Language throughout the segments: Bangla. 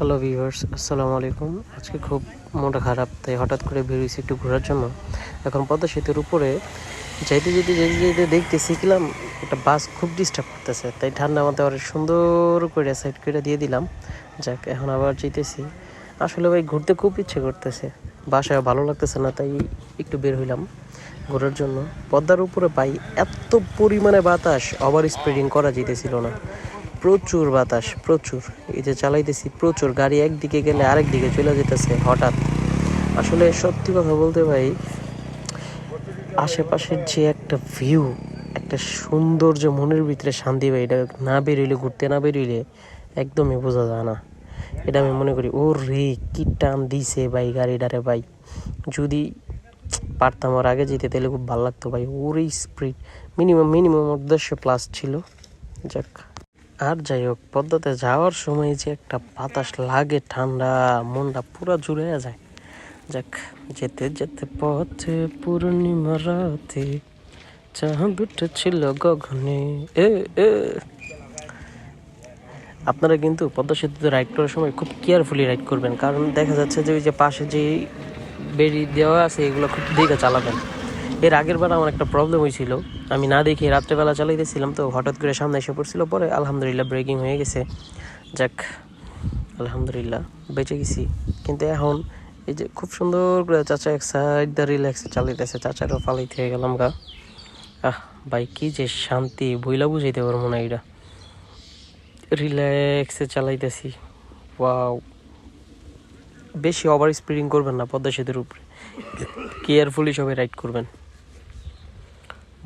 হ্যালো ভিউয়ার্স আসসালামু আলাইকুম আজকে খুব মনটা খারাপ, তাই হঠাৎ করে বেরিয়েছি একটু ঘোরার জন্য। এখন পদ্মা সেতুর উপরে যাইতে যেতে যেতে যেতে দেখতে শিখলাম একটা বাস খুব ডিস্টার্ব করতেছে, তাই ঠান্ডা মাথায় অনেক সুন্দর করে সাইড করে দিয়ে দিলাম। যাক, এখন আবার যেতেছি আসলে ভাই, ঘুরতে খুব ইচ্ছে করতেছে। বাসায় ভালো লাগতেছে না, তাই একটু বের হইলাম ঘোরার জন্য। পদ্মার উপরে পাই এত পরিমাণে বাতাস ওভার স্প্রেডিং করা যেতেছিল না। প্রচুর বাতাস, প্রচুর। এই যে চালাইতেছি প্রচুর, গাড়ি একদিকে গেলে আরেক দিকে চলে যেতেছে হঠাৎ। আসলে সত্যি কথা বলতে ভাই, আশেপাশের যে একটা ভিউ একটা সৌন্দর্য মনের ভিতরে শান্তি ভাই, এটা না বেরোইলে, ঘুরতে না বেরোইলে একদমই বোঝা যায় না। এটা আমি মনে করি ও রে কি টান দিছে ভাই গাড়িটারে ভাই। যদি পারতাম আর আগে যেতে, তাহলে খুব ভালো লাগতো ভাই। ওর স্পিড মিনিমাম মিনিমাম দেড়শো প্লাস ছিল। যাক। আর যাই হোক, পদ্মাতে যাওয়ার সময় যে একটা বাতাস লাগে, ঠান্ডা মনটা পুরো জুড়ে যায়। যাক, যেতে যেতে পথে পূর্ণিমা রাতে চাঁদ উঠেছিল গগনে। এ এ। আপনারা কিন্তু পদ্মা সেতুতে রাইড করার সময় খুব কেয়ারফুলি রাইড করবেন, কারণ দেখা যাচ্ছে যে ওই যে পাশে যে বেরি দেওয়া আছে, এগুলো খুব দেখে চালাবেন। এর আগের বার আমার একটা প্রবলেম হয়েছিল আমি না দেখে রাত্রেবেলা চালাইতেছিলাম, তো হঠাৎ করে সামনে এসে পড়ছিল, পরে আলহামদুলিল্লাহ ব্রেকিং হয়ে গেছে। যাক, আলহামদুলিল্লাহ, বেঁচে গেছি। কিন্তু এখন এই যে খুব সুন্দর করে চাচা এক সাইড দা রিল্যাক্সে চালাইতেছে, চাচারও ফালাইতে হয়ে গেলাম গা। আহ, ভাই, কি যে শান্তি বইলা বুঝাইতে পারব না এটা রিল্যাক্সে চালাইতেছি। ওয়াও বেশি ওভার স্পিডিং করবেন না পদ্মা সেতুর উপরে। কেয়ারফুলি সবাই রাইড করবেন।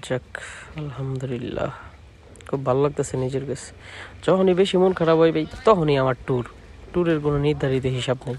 যাক, আলহামদুলিল্লাহ। খুব ভালো লাগতেছে নিজের কাছে। যখনই বেশি মন খারাপ হয় তখনই আমার ট্যুর ট্যুরের কোনো নির্ধারিত হিসাব নেই।